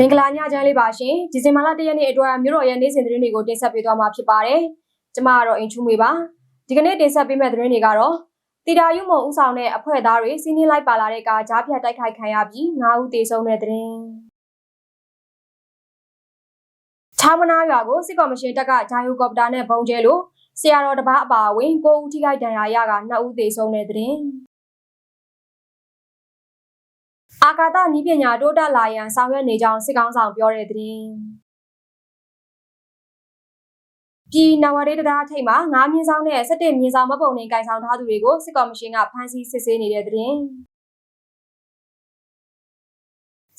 မင်္ဂလာညချမ်းလေးပါရှင်ဒီဇင်ဘာလ၁ရက်နေ့အတွက်မြို့တော်ရဲ့နေ့စဉ်သတင်းတွေကိုတင်ဆက်ပေးသွားမှာဖြစ်ပါတယ်ကျမကတော့အင်ချူမေပါဒီကနေ့တင်ဆက်ပေးမယ့်သတင်းတွေကတော့တီတာယုမုံဦးဆောင်တဲ့အဖွဲ့သားတွေစီးနင်းလိုက်ပါလာတဲ့ကာကြားဖြတ်တိုက်ခိုက်ခံရပြီး9ဦးသေဆုံးတဲ့သတင်းချာမနာရွာကိုစစ်ကော်မရှင်တပ်ကဂျာယိုကော်ပတာနဲ့ဘုံကျဲလို့ဆရာတော်တပားအပါအဝင်9ဦးထိခိုက်ဒဏ်ရာရက2ဦးသေဆုံးတဲ့သတင်း အာကာသနီးပညာတိုးတက်လာရန်ဆောင်ရွက်နေကြောင်းစစ်ကောင်းဆောင်ပြောတဲ့သတင်းပြည်နဝရေတရာထိပ်မှာ9မြင်းဆောင်နဲ့17မြင်းဆောင်မပုံနေကြိုင်ဆောင်ထားသူတွေကိုစစ်ကော်မရှင်ကဖမ်းဆီးစစ်ဆေးနေတဲ့သတင်း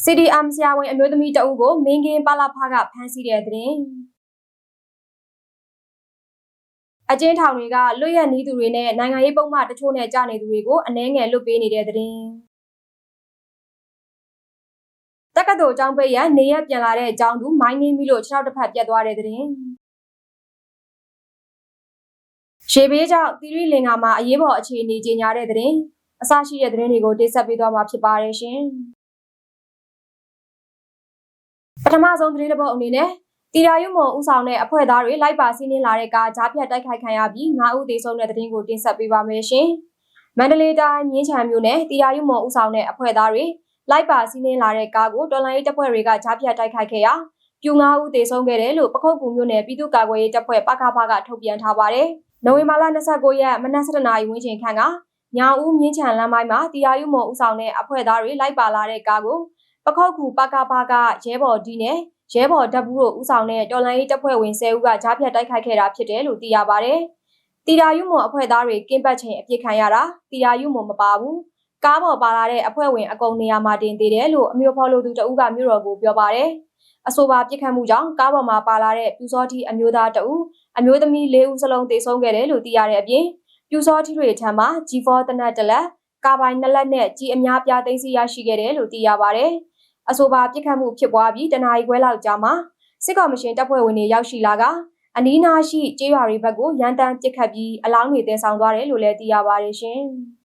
CDM ဆရာဝန်အမျိုးသမီးတအုပ်ကိုမင်းကင်းပါလာဖကဖမ်းဆီးတဲ့သတင်းအကျဉ်းထောင်တွေကလွတ်ရက်နီးသူတွေနဲ့နိုင်ငံရေးပုံမှန်တချို့နဲ့ကြာနေသူတွေကိုအနှဲငယ်လွတ်ပေးနေတဲ့သတင်း က္ကသိုလ်ကျောင်းပိတ်ရန်နေရက်ပြန်လာတဲ့အကြောင်းသူမိုင်းနေပြီလို့ခြေထောက်တစ်ဖက်ပြတ်သွားတဲ့သတင်းရေဘေးကြောင့်သီရိလင်္ကာမှာအရေးပေါ်အခြေအနေကြီးညာတဲ့သတင်းအစရှိတဲ့သတင်းတွေကိုတင်ဆက်ပေးသွားမှာဖြစ်ပါတယ်ရှင်ပထမဆုံးသတင်းတစ်ပုဒ်အနေနဲ့တီရာယုမုံဦးဆောင်တဲ့အဖွဲ့သားတွေလိုက်ပါစီးနင်းလာတဲ့ကားကြားဖြတ်တိုက်ခိုက်ခံရပြီး9ဦးသေဆုံးတဲ့သတင်းကိုတင်ဆက်ပေးပါမယ်ရှင်မန္တလေးတိုင်းမြင်းချံမြို့နယ်တီရာယုမုံဦးဆောင်တဲ့အဖွဲ့သားတွေ လိုက်ပါစီးနင်းလာတဲ့ကားကိုတော်လိုင်းရေးတပ်ဖွဲ့တွေကကြားဖြတ်တိုက်ခိုက်ခဲ့ရာပြူ9ဦးသေဆုံးခဲ့တယ်လို့ပခုတ်ကူမြို့နယ်ပြည်သူ့ကာကွယ်ရေးတပ်ဖွဲ့ပကဖကထုတ်ပြန်ထားပါတယ်။နိုဝင်ဘာလ29ရက်မနက်7:00နာရီဝန်းကျင်ခန့်ကညောင်ဦးမြင်းချံလမ်းပိုင်းမှာတရားရုံးမဦးဆောင်တဲ့အဖွဲ့သားတွေလိုက်ပါလာတဲ့ကားကိုပခုတ်ကူပကဖကရဲဘော်ဒီနဲ့ရဲဘော်တပ်ဘူးတို့ဦးဆောင်တဲ့တော်လိုင်းရေးတပ်ဖွဲ့ဝင်10ဦးကကြားဖြတ်တိုက်ခိုက်ခဲ့တာဖြစ်တယ်လို့သိရပါတယ်။တီရာယုံမအဖွဲ့သားတွေကင်းပတ်ချိန်အပြစ်ခံရတာတီရာယုံမမပါဘူး ကားပေါ်ပါလာတဲ့အဖွဲ့ဝင်အကုန်နေရာမှာတင်သေးတယ်လို့အမျိုးဖော်လို့သူတဦးကမြို့တော်ကိုပြောပါတယ်။အဆိုပါပြစ်ခတ်မှုကြောင့်ကားပေါ်မှာပါလာတဲ့ပြူစောတိအမျိုးသားတဦးအမျိုးသမီး၄ဦးစလုံးသေဆုံးခဲ့တယ်လို့သိရတဲ့အပြင်ပြူစောတိတွေထံမှာ G4 တနက်တလက်ကာပိုင်နှစ်လက်နဲ့ကြီးအများပြားသိမ်းဆည်းရရှိခဲ့တယ်လို့သိရပါတယ်။အဆိုပါပြစ်ခတ်မှုဖြစ်ပွားပြီးတနအီခွဲလောက်ကြာမှစစ်ကောင်မရှင်တပ်ဖွဲ့ဝင်တွေရောက်ရှိလာကအနီးနားရှိကျေးရွာတွေဘက်ကိုရန်တမ်းပစ်ခတ်ပြီးအလောင်းတွေတင်ဆောင်သွားတယ်လို့လည်းသိရပါတယ်ရှင်။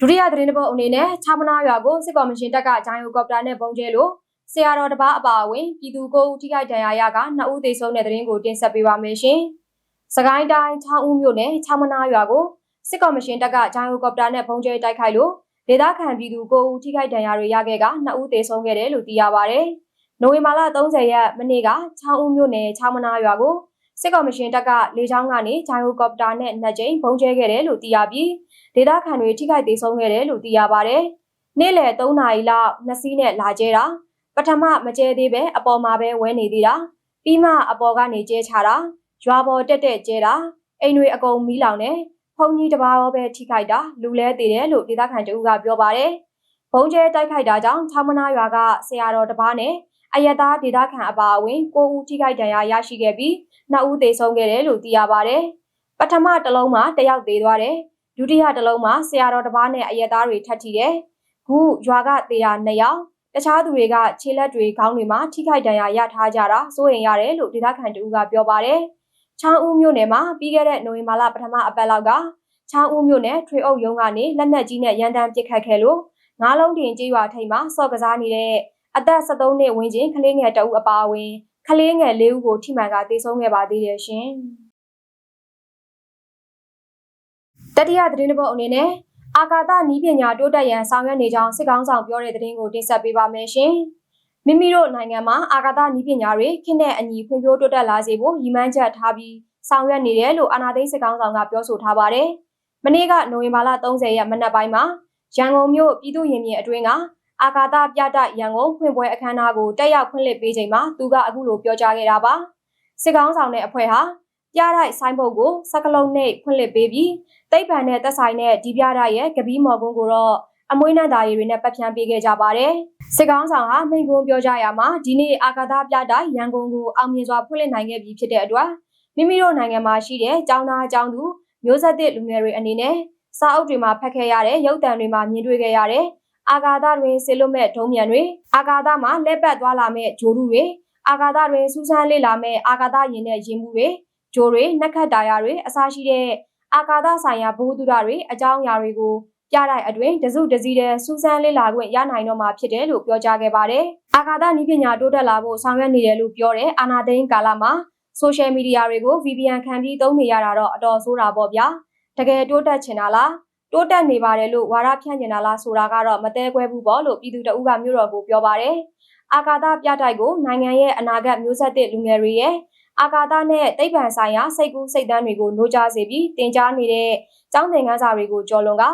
ဒုတိယသတင်းတစ်ပုဒ်အနေနဲ့ချမနာရွာကိုစစ်ကော်မရှင်တပ်ကဂျိုင်ယိုကော်ပတာနဲ့ပုံကျဲလို့ဆရာတော်တပားအပါအဝင်ပြည်သူကိုထိခိုက်ဒဏ်ရာရကနှစ်ဦးသေဆုံးတဲ့သတင်းကိုတင်ဆက်ပေးပါမယ်ရှင်။စကိုင်းတိုင်းချောင်းဦးမြို့နယ်ချမနာရွာကိုစစ်ကော်မရှင်တပ်ကဂျိုင်ယိုကော်ပတာနဲ့ပုံကျဲတိုက်ခိုက်လို့ဒေသခံပြည်သူကိုဦးထိခိုက်ဒဏ်ရာတွေရခဲ့ကနှစ်ဦးသေဆုံးခဲ့တယ်လို့သိရပါဗျ။နိုဝင်ဘာလ30ရက်မနေ့ကချောင်းဦးမြို့နယ်ချောင်းမနာရွာကို စစ်ကော်မရှင်တပ်ကလေကြောင်းကနေဂျိုင်ယိုကော်ပတာနဲ့နှစ်ကြိမ်ပုံကျဲခဲ့တယ်လို့သိရပြီးဒေသခံတွေထိခိုက်ဒေဆုံးခဲ့တယ်လို့သိရပါဗျ။နေ့လယ်3နာရီလောက်နှစ်စီးနဲ့လာကျဲတာပထမမကျဲသေးပဲအပေါ်မှာပဲဝဲနေသေးတာပြီးမှအပေါ်ကနေကျဲချတာရွာပေါ်တက်တက်ကျဲတာအိမ်တွေအကုန်မီးလောင်နေဖုန်ကြီးတပါးရောပဲထိခိုက်တာလူလဲသေးတယ်လို့ဒေသခံတဦးကပြောပါတယ်။ဘုံကျဲတိုက်ခိုက်တာကြောင့်ချောင်းမနာရွာကဆရာတော်တပါးနဲ့ အယက်သားဒေသခံအပါအဝင်ကိုဦးထိခိုက်ဒဏ်ရာရရှိခဲ့ပြီးနှစ်ဦးသေဆုံးခဲ့တယ်လို့သိရပါတယ်။ပထမတစ်လုံးမှာတယောက်သေသွားတယ်။ဒုတိယတစ်လုံးမှာဆရာတော်တပါးနဲ့အယက်သားတွေထပ်ထီတယ်။ခုရွာကသေတာနှစ်ယောက်တခြားသူတွေကခြေလက်တွေခေါင်းတွေမှာထိခိုက်ဒဏ်ရာရထားကြတာစိုးရင်ရတယ်လို့ဒေသခံတူကပြောပါတယ်။ချောင်းဦးမြို့နယ်မှာပြီးခဲ့တဲ့နိုဝင်ဘာလပထမအပတ်လောက်ကချောင်းဦးမြို့နယ်ထွေအုပ်ရုံးကနေလက်နက်ကြီးနဲ့ရန်တမ်းပစ်ခတ်ခဲ့လို့ငါးလုံးတင်ကြေးရွာထိပ်မှာစော့ကစားနေတဲ့ အသက်73နှစ်ဝန်းကျင်ကလေးငယ်တအုပ်အပါအဝင်ကလေးငယ်၄ဦးကိုထိမှန်ကတေဆုံးခဲ့ပါသေးတယ်ရှင်။တတိယသတင်းတစ်ပုဒ်အနေနဲ့အာကာသနီးပညာတိုးတက်ရန်ဆောင်ရွက်နေကြောင်းစစ်ကောင်းဆောင်ပြောတဲ့သတင်းကိုတင်ဆက်ပေးပါမယ်ရှင်။မိမိတို့နိုင်ငံမှာအာကာသနီးပညာတွေခင်းတဲ့အညီဖွံ့ဖြိုးတိုးတက်လာစေဖို့ရည်မှန်းချက်ထားပြီးဆောင်ရွက်နေတယ်လို့အာဏာသိမ်းစစ်ကောင်းဆောင်ကပြောဆိုထားပါတယ်။မနေ့ကနိုဝင်ဘာလ30ရက်မနက်ပိုင်းမှာရန်ကုန်မြို့ပြည်သူ့ရင်ပြင်အတွင်းက အာကာသပြတရန်ကုန်ဖွင့်ပွဲအခမ်းအနားကိုတက်ရောက်ဖွင့်လှစ်ပေးချိန်မှာသူကအခုလိုပြောကြားခဲ့တာပါစစ်ကောင်းဆောင်တဲ့အဖွဲ့ဟာပြတိုက်ဆိုင်းဘုတ်ကိုစကလုံးနဲ့ဖွင့်လှစ်ပေးပြီးတိတ်ပံနဲ့သက်ဆိုင်တဲ့ဒီပြတိုက်ရဲ့ကပီးမော်ကွန်းကိုတော့အမွေးနှံသားရည်တွေနဲ့ပတ်ဖြန်းပေးခဲ့ကြပါတယ်စစ်ကောင်းဆောင်ဟာမိန့်ခွန်းပြောကြားရမှာဒီနေ့အာကာသပြတိုက်ရန်ကုန်ကိုအောင်မြင်စွာဖွင့်လှစ်နိုင်ခဲ့ပြီဖြစ်တဲ့အတွက်မိမိတို့နိုင်ငံမှာရှိတဲ့ចောင်းသားအကြောင်းသူမျိုးဆက်သစ်လူငယ်တွေအနေနဲ့စာအုပ်တွေမှာဖတ်ခဲ့ရတဲ့ရုပ်သံတွေမှာမြင်တွေ့ခဲ့ရတဲ့ အာဂါသတွင်ဆေလွတ်မဲ့ဒုံမြန်တွေအာဂါသမှာလက်ပတ်သွားလာမဲ့ဂျိုးတွေအာဂါသတွင်စူးစမ်းလေ့လာမဲ့အာဂါသရင်တဲ့ရင်မှုတွေဂျိုးတွေနှက်ခတ်တာယာတွေအစရှိတဲ့အာဂါသဆိုင်ရာဘုဟုတုဒတွေအကြောင်းအရာတွေကိုပြတိုက်အတွင်းတစုတစည်းတဲ့စူးစမ်းလေ့လာခွင့်ရနိုင်တော့မှာဖြစ်တယ်လို့ပြောကြားခဲ့ပါတယ်။အာကာသနည်းပညာတိုးတက်လာဖို့ဆောင်ရွက်နေတယ်လို့ပြောတဲ့အာနာသိန်းကာလမှာဆိုရှယ်မီဒီယာတွေကို VPN ခံပြီးသုံးနေရတာတော့အတော်ဆိုးတာပေါ့ဗျာ။တကယ်တိုးတက်ချင်တာလား တိုးတက်နေပါတယ်လို့ဝါရဖြန့်ကျင်တာလားဆိုတာကတော့မတဲကွဲဘူးပေါ့လို့ပြည်သူတအုပ်ကမြို့တော်ကိုပြောပါတယ်။အာကာသပြတိုက်ကိုနိုင်ငံရဲ့အနာဂတ်မျိုးဆက်သစ်လူငယ်တွေရဲ့အာကာသနဲ့သိပ္ပံဆိုင်ရာစိတ်ကူးစိတ်သန်းတွေကိုနှိုးကြားစေပြီးတင် जा နေတဲ့ကျောင်းသင်ခန်းစာတွေကိုကြော်လွန်က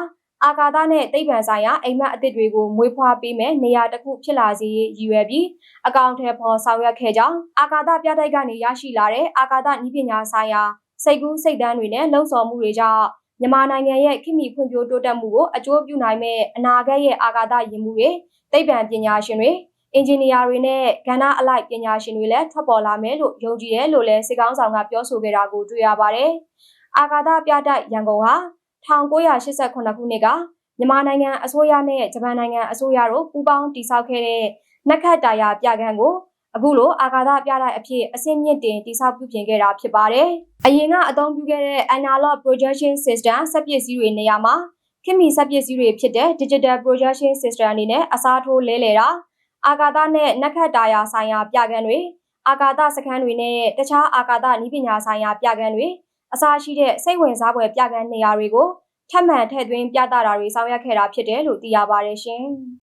အာကာသနဲ့သိပ္ပံဆိုင်ရာအိမ်မက်အသစ်တွေကိုမွေးဖွားပေးမယ်နေရာတစ်ခုဖြစ်လာစေရည်ရွယ်ပြီးအကောင့်ထဲပေါ်ဆောင်ရွက်ခဲ့ကြောင်းအာကာသပြတိုက်ကနေရရှိလာတဲ့အာကာသနည်းပညာဆိုင်ရာစိတ်ကူးစိတ်သန်းတွေနဲ့လှုံ့ဆော်မှုတွေကြောင့် မြန်မာနိုင်ငံရဲ့ခိမိဖွံ့ဖြိုးတိုးတက်မှုကိုအကျိုးပြုနိုင်မဲ့အနာဂတ်ရဲ့အာကာသယဉ်မှုတွေသိပ္ပံပညာရှင်တွေအင်ဂျင်နီယာတွေနဲ့ကဏ္ဍအလိုက်ပညာရှင်တွေလည်းထွက်ပေါ်လာမယ်လို့ယုံကြည်တယ်လို့လည်းစစ်ကောင်းဆောင်ကပြောဆိုခဲ့တာကိုတွေ့ရပါတယ်။အာကာသပြတိုက်ရန်ကုန်ဟာ1988ခုနှစ်ကမြန်မာနိုင်ငံအစိုးရနဲ့ဂျပန်နိုင်ငံအစိုးရတို့ပူးပေါင်းတည်ဆောက်ခဲ့တဲ့နက်ခတ်တာယာပြကန်းကို အခုလိုအာကာသပြတိုက်အဖြစ်အဆင့်မြင့်တင်တည်ဆောက်ပြုပြင်ခဲ့တာဖြစ်ပါတယ်။အရင်ကအသုံးပြုခဲ့တဲ့ analog projection system စက်ပစ္စည်းတွေနေရာမှာခင်မီစက်ပစ္စည်းတွေဖြစ်တဲ့ digital projection system အနေနဲ့အစားထိုးလဲလှယ်တာအာကာသနဲ့နက်ခတ်တာယာဆိုင်ရာပြကန်းတွေအာကာသစခန်းတွေနဲ့တခြားအာကာသနည်းပညာဆိုင်ရာပြကန်းတွေအစားရှိတဲ့စိတ်ဝင်စားဖွယ်ပြကန်းနေရာတွေကိုထပ်မံထည့်သွင်းပြသတာတွေဆောင်ရွက်ခဲ့တာဖြစ်တယ်လို့သိရပါတယ်ရှင်။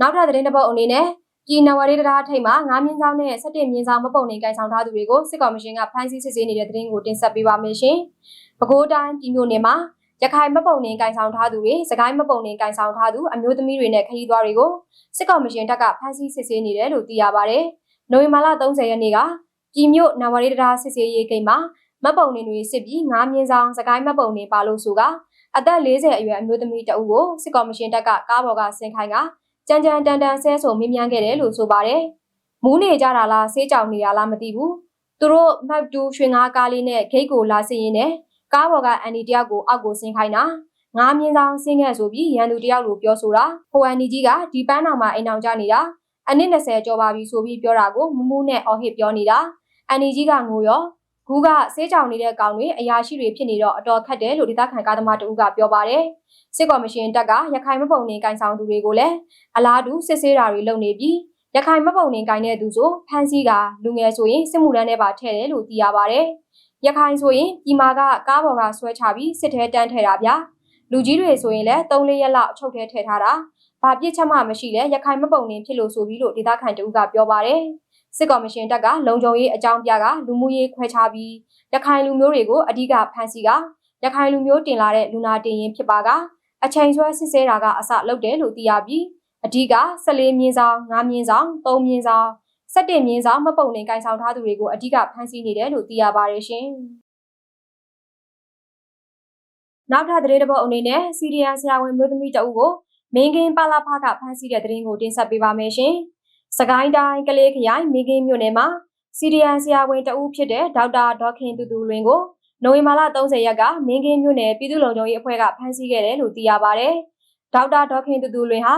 နောက်ထပ်သတင်းတစ်ပုဒ်အနေနဲ့ပြည်နဝရီတရားထိပ်မှာ9မြင်းဆောင်နဲ့17မြင်းဆောင်မပုံနေကန်ဆောင်ထားသူတွေကိုစစ်ကောင်မရှင်ကဖမ်းဆီးစစ်ဆေးနေတဲ့သတင်းကိုတင်ဆက်ပေးပါမယ်ရှင်။ပဲခူးတိုင်းပြည်မြို့နယ်မှာရခိုင်မပုံနေကန်ဆောင်ထားသူတွေစကိုင်းမပုံနေကန်ဆောင်ထားသူအမျိုးသမီးတွေနဲ့ခရီးသွားတွေကိုစစ်ကောင်မရှင်တပ်ကဖမ်းဆီးစစ်ဆေးနေတယ်လို့သိရပါတယ်။နိုဝင်ဘာလ30ရက်နေ့ကပြည်မြို့နဝရီတရားစစ်ဆေးရေးဂိတ်မှာမပုံနေတွေစစ်ပြီးငါးမြင်းဆောင်စကိုင်းမပုံနေပါလို့ဆိုကအသက်40အရွယ်အမျိုးသမီးတအုပ်ကိုစစ်ကောင်မရှင်တပ်ကကားပေါ်ကဆင်ခိုင်းက ကြမ်းကြမ်းတန်တန်ဆဲဆုံမြင်းမြန်းခဲ့တယ်လို့ဆိုပါတယ်။မူးနေကြတာလားဆေးကြောင်နေတာလားမသိဘူး။သူတို့မတ်တူရွှေငါးကားလေးနဲ့ဂိတ်ကိုလာဆင်းရင်းနဲ့ကားပေါ်ကအန်ဒီတယောက်ကိုအောက်ကိုဆင်းခိုင်းတာငါးမြင်းဆောင်ဆင်းခဲ့ဆိုပြီးရန်သူတယောက်လိုပြောဆိုတာဟိုအန်ဒီကြီးကဒီပန်းတော်မှာအိမ်အောင်ကြနေတာအနည်း20ကျော်ပါပြီဆိုပြီးပြောတာကိုမမူးနဲ့အော်ဟစ်ပြောနေတာအန်ဒီကြီးကငိုရောဂူးကဆေးကြောင်နေတဲ့ကောင်တွေအရာရှိတွေဖြစ်နေတော့အတော်ခက်တယ်လို့ဒေသခံကားသမားတဦးကပြောပါတယ် စစ်ကော်မရှင်တပ်ကရခိုင်မပုံနေကင်ဆောင်သူတွေကိုလည်းအလားတူစစ်ဆေးတာတွေလုပ်နေပြီးရခိုင်မပုံနေကင်တဲ့သူဆိုဖမ်းဆီးကလူငယ်ဆိုရင်စစ်မှုထမ်းထဲပါထည့်တယ်လို့သိရပါတယ်ရခိုင်ဆိုရင်ဒီမာကကားပေါ်ကဆွဲချပြီးစစ်ထဲတန်းထည့်တာဗျာလူကြီးတွေဆိုရင်လည်း3-4ရက်လောက်အချုပ်ထဲထည့်ထားတာဘာပြစ်ချက်မှမရှိလဲရခိုင်မပုံနေဖြစ်လို့ဆိုပြီးလို့ဒေသခံတဦးကပြောပါတယ်စစ်ကော်မရှင်တပ်ကလုံခြုံရေးအကြောင်းပြကလူမှုရေးခွဲခြားပြီးရခိုင်လူမျိုးတွေကိုအဓိကဖမ်းဆီးကရခိုင်လူမျိုးတင်လာတဲ့လူနာတင်ရင်ဖြစ်ပါက အချိန်ဆွဲစစ်ဆေးတာကအစလုပ်တယ်လို့သိရပြီးအဓိက14မြင်းဆောင်9မြင်းဆောင်3မြင်းဆောင်17မြင်းဆောင်မပုံနေကင်ဆောင်ထားသူတွေကိုအဓိကဖမ်းဆီးနေတယ်လို့သိရပါတယ်ရှင်နောက်ထပ်သတင်းတစ်ပုဒ်အနေနဲ့စီရီယန်ဆရာဝန်မျိုးသမီးတအုပ်ကိုမင်းကင်းပါလာဖကဖမ်းဆီးတဲ့သတင်းကိုတင်ဆက်ပေးပါမယ်ရှင်။စကိုင်းတိုင်းကလေးခရိုင်မိကင်းမြို့နယ်မှာစီရီယန်ဆရာဝန်တဦးဖြစ်တဲ့ဒေါက်တာဒေါခင်တူတူလွင်ကို နိုဝင်ဘာလ30ရက်ကမင်းကင်းမြို့နယ်ပြည်သူ့လုံခြုံရေးအဖွဲ့ကဖမ်းဆီးခဲ့တယ်လို့သိရပါဗျ။ဒေါက်တာဒေါခင်တူတူလွင်ဟာ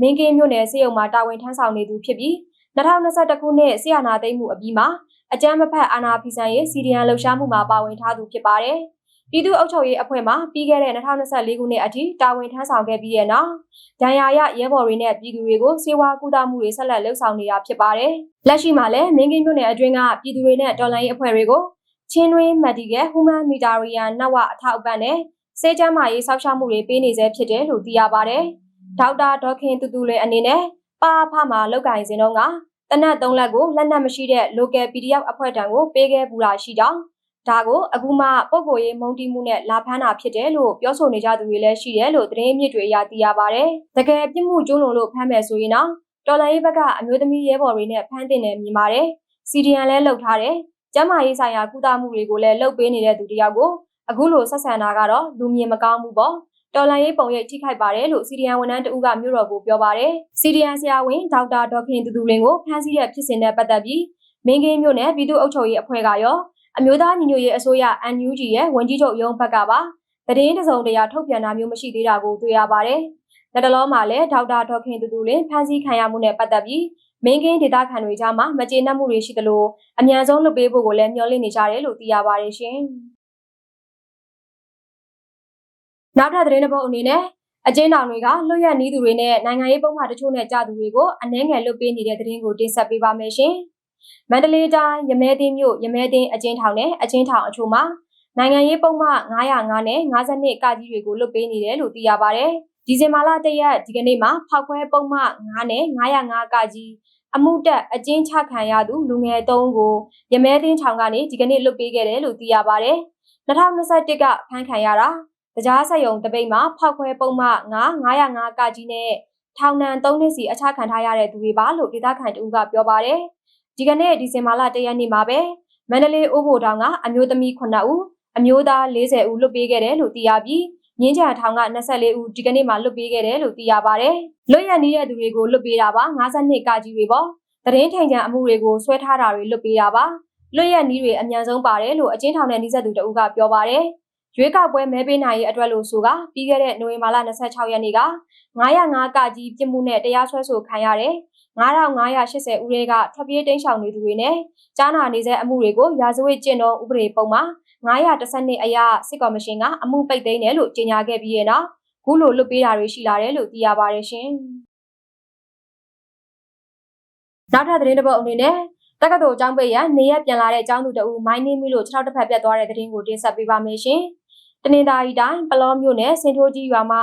မင်းကင်းမြို့နယ်စေယုံမှာတာဝန်ထမ်းဆောင်နေသူဖြစ်ပြီး2021ခုနှစ်ဆီယနာသိမ်းမှုအပြီးမှာအကြမ်းမဖက်အာဏာဖီဆန်ရေးစီရီယန်လှုပ်ရှားမှုမှာပါဝင်ထားသူဖြစ်ပါတယ်။ပြည်သူ့အုပ်ချုပ်ရေးအဖွဲ့မှပြီးခဲ့တဲ့2024ခုနှစ်အထိတာဝန်ထမ်းဆောင်ခဲ့ပြီးတဲ့နောက်ဒဏ်ရာရရဲဘော်တွေနဲ့ပြည်သူတွေကိုစေဝါကူတာမှုတွေဆက်လက်လှုပ်ဆောင်နေတာဖြစ်ပါတယ်။လက်ရှိမှာလည်းမင်းကင်းမြို့နယ်အတွင်းကပြည်သူတွေနဲ့တော်လှန်ရေးအဖွဲ့တွေကို ချင်းတွင်းမက်ဒီကယ်ဟူမန်မီတာရီယန်နောက်ဝအထောက်အပံ့နဲ့စေချမ်းမာရေးဆောက်ရှောက်မှုတွေပေးနေဆဲဖြစ်တယ်လို့သိရပါတယ်။ဒေါက်တာဒေါခင်တူတူလည်းအနေနဲ့ပါဖမှာလောက်ကင်စင်တော့ကတနတ်၃လက်ကိုလက်နက်မရှိတဲ့ local PDF အဖွဲ့ထံကိုပေးခဲ့ပူတာရှိကြောင်းဒါကိုအခုမှပုံကိုရေးမုံတီးမှုနဲ့လာဖမ်းတာဖြစ်တယ်လို့ပြောဆိုနေကြသူတွေလည်းရှိတယ်လို့သတင်းမြစ်တွေအရသိရပါဗျ။တကယ်ပြစ်မှုကျူးလွန်လို့ဖမ်းမယ်ဆိုရင်တော့တော်လိုင်းဘက်ကအမျိုးသမီးရဲဘော်တွေနဲ့ဖမ်းတင်နေမြင်ပါတယ်။ CDN လည်းလှုပ်ထားတယ်။ ကျမ်းမာရေးဆိုင်ရာကုသမှုတွေကိုလည်းလှုပ်ပေးနေတဲ့သူတယောက်ကိုအခုလိုဆက်ဆံတာကတော့လူမြင်မကောင်းဘူးပေါ့။တော်လန်ရေးပုံရိပ်ထိခိုက်ပါတယ်လို့စီဒီယန်ဝန်ထမ်းတဦးကမြို့တော်ကိုပြောပါတယ်။စီဒီယန်ဆရာဝန်ဒေါက်တာဒေါခင်တူတူလင်းကိုဖမ်းဆီးတဲ့ဖြစ်စဉ်နဲ့ပတ်သက်ပြီးမင်းကင်းမြို့နယ်ပြည်သူ့အုပ်ချုပ်ရေးအဖွဲ့ကရောအမျိုးသားညီညွတ်ရေးအစိုးရ NUG ရဲ့ဝန်ကြီးချုပ်ရုံးဘက်ကပါသတင်းတစုံတရာထုတ်ပြန်တာမျိုးမရှိသေးတာကိုတွေ့ရပါတယ်။လက်တလောမှာလည်းဒေါက်တာဒေါခင်တူတူလင်းဖမ်းဆီးခံရမှုနဲ့ပတ်သက်ပြီး မင်းကင်းဒေတာခံတွေကြားမှာမကျေနပ်မှုတွေရှိသလိုအမြန်ဆုံးလွတ်ပေးဖို့ကိုလည်းမျှော်လင့်နေကြတယ်လို့သိရပါတယ်ရှင်။နောက်ထပ်သတင်းတစ်ပုဒ်အနေနဲ့အကျဉ်းထောင်တွေကလွတ်ရက်နီးသူတွေနဲ့နိုင်ငံရေးပုံမှန်တချို့နဲ့ကြာသူတွေကိုအနှဲငယ်လွတ်ပေးနေတဲ့သတင်းကိုတင်ဆက်ပေးပါမယ်ရှင်။မန္တလေးတိုင်းရမဲသိမ်းမြို့ရမဲသိမ်းအကျဉ်းထောင်နဲ့အကျဉ်းထောင်အချို့မှာနိုင်ငံရေးပုံမှန်905နဲ့52ကကြီးတွေကိုလွတ်ပေးနေတယ်လို့သိရပါဗျ။ဒီဇင်ဘာလတရက်ဒီကနေ့မှာဖောက်ခွဲပုံမှန်9နဲ့905ကကြီး အမှုတက်အကျဉ်းချခံရသူလူငယ်3ဦးကိုရမဲသိမ်းထောင်ကနေဒီကနေ့လွတ်ပေးခဲ့တယ်လို့သိရပါဗျ။2021ကဖမ်းခံရတာတရားဆက်ယုံတပိတ်မှာဖောက်ခွဲပုံမှ9 905ကကြီးနဲ့ထောင်ဒဏ်3နှစ်စီအခြားခံထားရတဲ့သူတွေပါလို့ဒေသခံတူကပြောပါတယ်။ဒီကနေ့ဒီဇင်ဘာလ1ရက်နေ့မှာပဲမန္တလေးအိုးဘိုတောင်ကအမျိုးသမီး9ဦးအမျိုးသား40ဦးလွတ်ပေးခဲ့တယ်လို့သိရပြီး မြင်းကြံထောင်က24ဦးဒီကနေ့မှလွတ်ပေးခဲ့တယ်လို့သိရပါတယ်။လွတ်ရနေတဲ့သူတွေကိုလွတ်ပေးတာပါ52ကကြီးတွေပေါ့။တရင်ထိန်ချံအမှုတွေကိုဆွဲထားတာတွေလွတ်ပေးတာပါ။လွတ်ရနီးတွေအမြန်ဆုံးပါတယ်လို့အချင်းထောင်နဲ့နှိစက်သူတအုပ်ကပြောပါတယ်။ရွေးကောက်ပွဲမဲပေးနိုင်ရေးအတွက်လို့ဆိုကပြီးခဲ့တဲ့နိုဝင်ဘာလ26ရက်နေ့က905ကကြီးပြစ်မှုနဲ့တရားစွဲဆိုခံရတဲ့9580ဦးတွေကထွက်ပြေးတိမ်းရှောင်နေသူတွေနဲ့ကြားနာနေတဲ့အမှုတွေကိုရာဇဝတ်ကျင့်တော်ဥပဒေပုံမှာ 912အရစစ်ကော်မရှင်ကအမှုပိတ်သိမ်းတယ်လို့ကြေညာခဲ့ပြီးတဲ့နောက်ခုလိုလွတ်ပေးတာတွေရှိလာတယ်လို့သိရပါတယ်ရှင်။နောက်ထပ်သတင်းတစ်ပုဒ်အနေနဲ့တက္ကသိုလ်ကျောင်းပိတ်ရနေရက်ပြန်လာတဲ့ကျောင်းသူတအူမိုင်းနှင်းမိလို့ခြေထောက်တစ်ဖက်ပြတ်သွားတဲ့သတင်းကိုတင်ဆက်ပေးပါမယ်ရှင်။တနင်္သာရီတိုင်းပလောမြို့နယ်စင်ထိုးကြီးရွာမှာ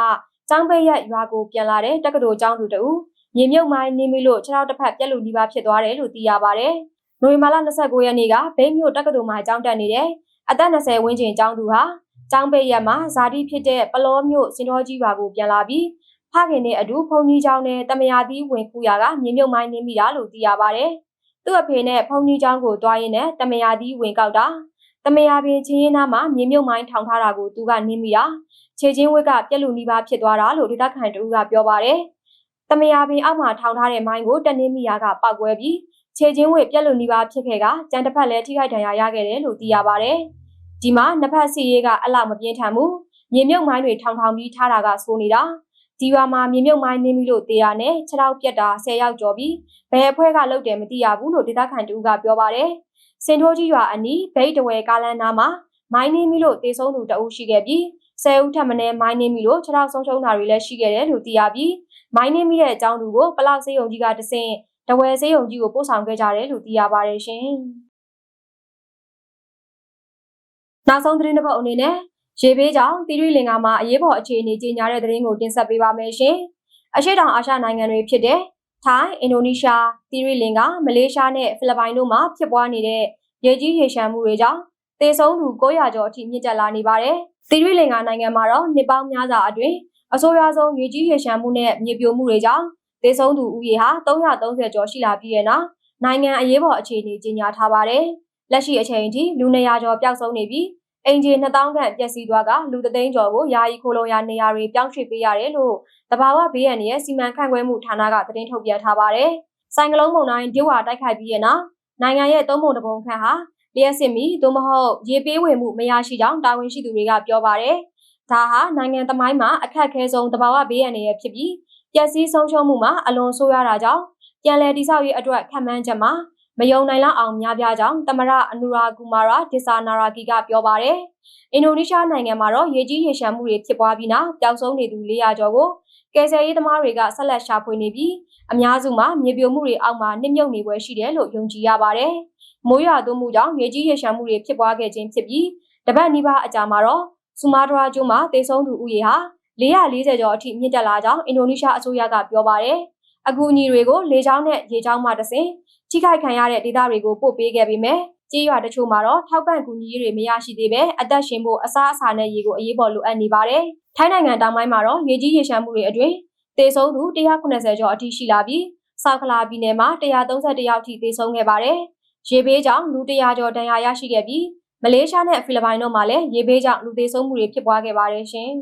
ကျောင်းပိတ်ရက်ရွာကိုပြန်လာတဲ့တက္ကသိုလ်ကျောင်းသူတအူမြေမြုပ်မိုင်းနေမိလို့ခြေထောက်တစ်ဖက်ပြက်လူနီးပါးဖြစ်သွားတယ်လို့သိရပါဗျ။နိုဝင်ဘာလ29ရက်နေ့ကဘိန်းမြို့တက္ကသိုလ်မှာကျောင်းတက်နေတဲ့ အသက်20ဝန်းကျင်ကျောင်းသူဟာကျောင်းပိတ်ရက်မှာဇာတိဖြစ်တဲ့ပလောမြို့စင်တော်ကြီးရွာကိုပြန်လာပြီးဖခင်နဲ့အတူဖုန်ကြီးကျောင်းနဲ့တမယာသီးဝင်ခူရကမြေမြုပ်မိုင်းနေမိတာလို့သိရပါဗျ။သူ့အဖေနဲ့ဖုန်ကြီးကျောင်းကိုတွားရင်းနဲ့တမယာသီးဝင်ကောက်တာတမယာပင်ချင်းရင်နာမှာမြေမြုပ်မိုင်းထောင်ထားတာကိုသူကနင်းမိတာခြေချင်းဝက်ကပြက်လူနီးပါးဖြစ်သွားတာလို့ဒေသခံတူကပြောပါတယ်တမယာပင်အောက်မှာထောင်ထားတဲ့မိုင်းကိုတနင်းမိရာကပောက်ကွဲပြီးခြေချင်းဝက်ပြက်လူနီးပါးဖြစ်ခဲ့ကကြံတစ်ဖက်လည်းထိခိုက်ဒဏ်ရာရခဲ့တယ်လို့သိရပါတယ် ဒီမှာနှစ်ဖက်စီရေးကအလောက်မပြင်းထန်ဘူးမြေမြုပ်မိုင်းတွေထောင်ထောင်ပြီးထားတာကဆိုးနေတာဒီရွာမှာမြေမြုပ်မိုင်းနင်းပြီးလို့တေးရနဲ့ခြေထောက်ပြက်တာ10ရောက်ကျော်ပြီးဘယ်အဖွဲ့ကလုတ်တယ်မသိရဘူးလို့ဒေသခံတူကပြောပါတယ်စင်ထိုးကြီးရွာအနီးဗိတ်တဝဲကားလန်းနားမှာမိုင်းနှင်းမိလို့တေဆုံးသူတအုပ်ရှိခဲ့ပြီးဆယ်ဦးထပ်မံမိုင်းနှင်းမိလို့ခြေထောက်ဆုံးရှုံးတာတွေလည်းရှိခဲ့တယ်လို့သိရပြီးမိုင်းနှင်းမိတဲ့အကြောင်းသူကိုပလောက်စေးုံကြီးကတဆင့်တဝဲစေးုံကြီးကိုပို့ဆောင်ခဲ့ကြတယ်လို့သိရပါတယ်ရှင်။ နောက်ဆုံးသတင်းတစ်ပုဒ်အနေနဲ့ရေဘေးကြောင့်တိရိလင်္ကာမှာအရေးပေါ်အခြေအနေကြီးညာတဲ့သတင်းကိုတင်ဆက်ပေးပါမယ်ရှင်။အရှိတောင်အာရှနိုင်ငံတွေဖြစ်တဲ့ထိုင်း၊အင်ဒိုနီးရှား၊သီရိလင်္ကာ၊မလေးရှားနဲ့ဖိလစ်ပိုင်တို့မှာဖြစ်ပွားနေတဲ့ရေကြီးရေရှမ်းမှုတွေကြောင့်သေဆုံးသူ900ကျော်အထိမြင့်တက်လာနေပါတယ်။သီရိလင်္ကာနိုင်ငံမှာတော့နှစ်ပေါင်းများစွာအတွင်းအဆိုးရွားဆုံးရေကြီးရေရှမ်းမှုနဲ့မြေပြိုမှုတွေကြောင့်သေဆုံးသူဦးရေဟာ330ကျော်ရှိလာပြီးတဲ့နောက်နိုင်ငံအရေးပေါ်အခြေအနေကြီးညာထားပါတယ်။လက်ရှိအချိန်ထိလူ200ကျော်ပျောက်ဆုံးနေပြီး အင်ဂျီ2000ခန့်ပျက်စီးသွားကလူသသိန်းကျော်ကိုယာယီခိုလုံရာနေရာတွေပြောင်းရွှေ့ပေးရတယ်လို့တဘာဝဘေးရန်ရဲ့စီမံခန့်ခွဲမှုဌာနကသတင်းထုတ်ပြန်ထားပါတယ်။ဆိုင်ကလုန်းမုန်တိုင်းဒီဝါတိုက်ခိုက်ပြီးတဲ့နောက်နိုင်ငံရဲ့သုံးပုံတစ်ပုံခန့်ဟာလျှက်စစ်မီသို့မဟုတ်ရေပေးဝေမှုမရရှိကြောင်းတာဝန်ရှိသူတွေကပြောပါတယ်။ဒါဟာနိုင်ငံသမိုင်းမှာအခက်အခဲဆုံးတဘာဝဘေးရန်တွေဖြစ်ပြီးပျက်စီးဆုံးရှုံးမှုမှာအလွန်ဆိုးရတာကြောင့်ပြန်လည်တိစောက်ရေးအတွက်ခံမှန်းချက်မှာ မယုံနိုင်လောက်အောင်များပြားကြောင်းသမရအနူရာကူမာရာဒစ်ဆာနာရာကီကပြောပါတယ်။အင်ဒိုနီးရှားနိုင်ငံမှာတော့ရေကြီးရေရှမ်းမှုတွေဖြစ်ပွားပြီးနောက်ပျောက်ဆုံးနေသူ400ကျော်ကိုကယ်ဆယ်ရေးသမားတွေကဆက်လက်ရှာဖွေနေပြီးအများစုမှာမြေပြိုမှုတွေအောက်မှာနစ်မြုပ်နေပွဲရှိတယ်လို့ယုံကြည်ရပါတယ်။မိုးရွာသွန်းမှုကြောင့်ရေကြီးရေရှမ်းမှုတွေဖြစ်ပွားခဲ့ခြင်းဖြစ်ပြီးတပတ်နီးပါးအကြာမှာတော့ဆူမာတရာကျွန်းမှာတေဆုံးသူဦးရေဟာ440ကျော်အထိမြင့်တက်လာကြောင်းအင်ဒိုနီးရှားအစိုးရကပြောပါတယ်။အကူအညီတွေကိုလေကြောင်းနဲ့ရေကြောင်းမှတဆင့် ထိခိုက်ခံရတဲ့ဒေသတွေကိုပို့ပေးခဲ့ပြီးမြဲကြေးရွာတချို့မှာတော့ထောက်ပံ့ကူညီရေးတွေမရရှိသေးပဲအသက်ရှင်ဖို့အစားအစာနဲ့ရေကိုအရေးပေါ်လိုအပ်နေပါတယ်။ထိုင်းနိုင်ငံတောင်ပိုင်းမှာတော့ရေကြီးရေရှမ်းမှုတွေအတွင်းသေဆုံးသူ190ကျော်အထိရှိလာပြီးဆောက်ခလာပြည်နယ်မှာ131ယောက်ထိသေဆုံးခဲ့ပါတယ်။ရေဘေးကြောင့်လူ100ကျော်ဒဏ်ရာရရှိခဲ့ပြီးမလေးရှားနဲ့ဖိလစ်ပိုင်တို့မှာလည်းရေဘေးကြောင့်လူသေဆုံးမှုတွေဖြစ်ပွားခဲ့ပါတယ်ရှင်။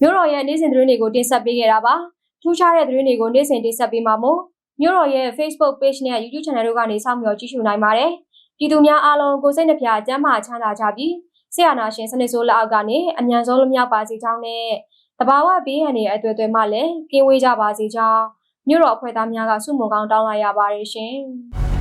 မြို့တော်ရဲ့နေ့စဉ်သတင်းတွေကိုတင်ဆက်ပေးခဲ့တာပါ။ ထူးခြားတဲ့သတင်းတွေကိုနေ့စဉ်တင်ဆက်ပေးမှာမို့မြို့တော်ရဲ့ Facebook Page နဲ့ YouTube Channel တို့ကနေစောင့်မျှော်ကြည့်ရှုနိုင်ပါတယ်။ပြည်သူများအားလုံးကိုစိတ်နှပြကျန်းမာချမ်းသာကြပြီးဆရာနာရှင်စနစ်ဆိုးလက်အောက်ကနေအမြန်ဆုံးလွမြောက်ပါစေကြောင်းနဲ့တဘာဝဘေးရန်တွေအတွေ့အကြုံမှလည်းကင်းဝေးကြပါစေကြောင်းမြို့တော်အဖွဲ့သားများကဆုမွန်ကောင်းတောင်းလိုက်ရပါတယ်ရှင်။